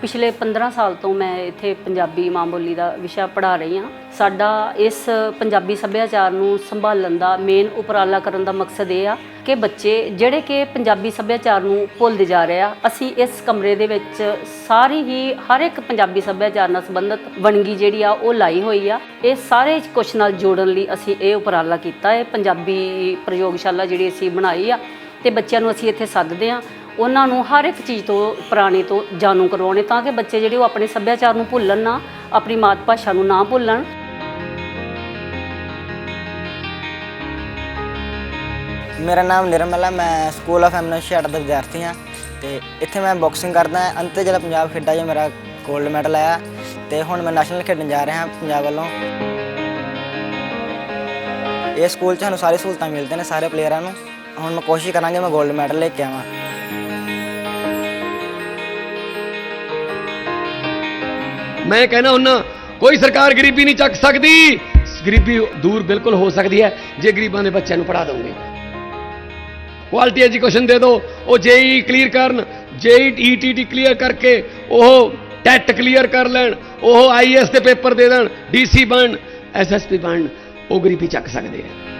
ਪਿਛਲੇ 15 ਸਾਲ ਤੋਂ ਮੈਂ ਇੱਥੇ ਪੰਜਾਬੀ ਮਾਂ ਬੋਲੀ ਦਾ ਵਿਸ਼ਾ ਪੜ੍ਹਾ ਰਹੀ ਹਾਂ। ਸਾਡਾ ਇਸ ਪੰਜਾਬੀ ਸੱਭਿਆਚਾਰ ਨੂੰ ਸੰਭਾਲਣ ਦਾ ਮੇਨ ਉਪਰਾਲਾ ਕਰਨ ਦਾ ਮਕਸਦ ਇਹ ਆ ਕਿ ਬੱਚੇ ਜਿਹੜੇ ਕਿ ਪੰਜਾਬੀ ਸੱਭਿਆਚਾਰ ਨੂੰ ਭੁੱਲਦੇ ਜਾ ਰਹੇ ਆ, ਅਸੀਂ ਇਸ ਕਮਰੇ ਦੇ ਵਿੱਚ ਸਾਰੀ ਹੀ ਹਰ ਇੱਕ ਪੰਜਾਬੀ ਸੱਭਿਆਚਾਰ ਨਾਲ ਸੰਬੰਧਿਤ ਵਣਗੀ ਜਿਹੜੀ ਆ, ਉਹ ਲਾਈ ਹੋਈ ਆ। ਇਹ ਸਾਰੇ ਕੁਛ ਨਾਲ ਜੋੜਨ ਲਈ ਅਸੀਂ ਇਹ ਉਪਰਾਲਾ ਕੀਤਾ। ਹੈ ਪੰਜਾਬੀ ਪ੍ਰਯੋਗਸ਼ਾਲਾ ਜਿਹੜੀ ਅਸੀਂ ਬਣਾਈ ਆ, ਤੇ ਬੱਚਿਆਂ ਨੂੰ ਅਸੀਂ ਇੱਥੇ ਸੱਦਦੇ ਆ ਉਹਨਾਂ ਨੂੰ ਹਰ ਇੱਕ ਚੀਜ਼ ਤੋਂ, ਪੁਰਾਣੀ ਤੋਂ ਜਾਣੂ ਕਰਵਾਉਣੇ, ਤਾਂ ਕਿ ਬੱਚੇ ਜਿਹੜੇ ਉਹ ਆਪਣੇ ਸੱਭਿਆਚਾਰ ਨੂੰ ਭੁੱਲਣ ਨਾ, ਆਪਣੀ ਮਾਤ ਭਾਸ਼ਾ ਨੂੰ ਨਾ ਭੁੱਲਣ। ਮੇਰਾ ਨਾਮ ਨਿਰਮਲ ਹੈ ਮੈਂ ਸਕੂਲ ਆਫ ਐਮਨੈਂਸੀ ਅੱਡ ਦਾ ਵਿਦਿਆਰਥੀ ਹਾਂ ਤੇ ਇੱਥੇ ਮੈਂ ਬਾਕਸਿੰਗ ਕਰਦਾ ਹਾਂ। ਅੰਤੇ ਜਿਹੜਾ ਪੰਜਾਬ ਖੇਡਾਂ 'ਚ ਮੇਰਾ 골ਡ ਮੈਡਲ ਆਇਆ, ਤੇ ਹੁਣ ਮੈਂ ਨੈਸ਼ਨਲ ਖੇਡਣ ਜਾ ਰਿਹਾ ਪੰਜਾਬ ਵੱਲੋਂ। ਇਹ ਸਕੂਲ 'ਚ ਸਾਨੂੰ ਸਾਰੀ ਸਹੂਲਤਾਂ ਮਿਲਦੀਆਂ ਨੇ ਸਾਰੇ ਪਲੇਅਰਾਂ ਨੂੰ। ਹੁਣ ਮੈਂ ਕੋਸ਼ਿਸ਼ ਕਰਾਂਗੇ ਮੈਂ 골ਡ ਮੈਡਲ ਲੈ ਕੇ ਆਵਾਂ। ਮੈਂ ਕਹਿਣਾ ਹੁੰਨਾ, ਕੋਈ ਸਰਕਾਰ ਗਰੀਬੀ ਨਹੀਂ ਚੱਕ ਸਕਦੀ। ਗਰੀਬੀ ਦੂਰ ਬਿਲਕੁਲ ਹੋ ਸਕਦੀ ਹੈ, ਜੇ ਗਰੀਬਾਂ ਦੇ ਬੱਚਿਆਂ ਨੂੰ ਪੜਾ ਦੋਗੇ। ਕੁਆਲਿਟੀ ਐਜੂਕੇਸ਼ਨ ਦੇ ਦਿਓ ਉਹ ਜੇਈ ਕਲੀਅਰ ਕਰਨ, ਜੇਈ ਈਟੀਟੀ ਕਲੀਅਰ ਕਰਕੇ, ਉਹ ਟੈਟ ਕਲੀਅਰ ਕਰ ਲੈਣ, ਉਹ ਆਈਐਸ ਦੇ ਪੇਪਰ ਦੇ ਦੇਣ ਡੀਸੀ ਬਣ ਐਸਐਸਪੀ ਬਣ, ਉਹ ਗਰੀਬੀ ਚੱਕ ਸਕਦੇ ਆ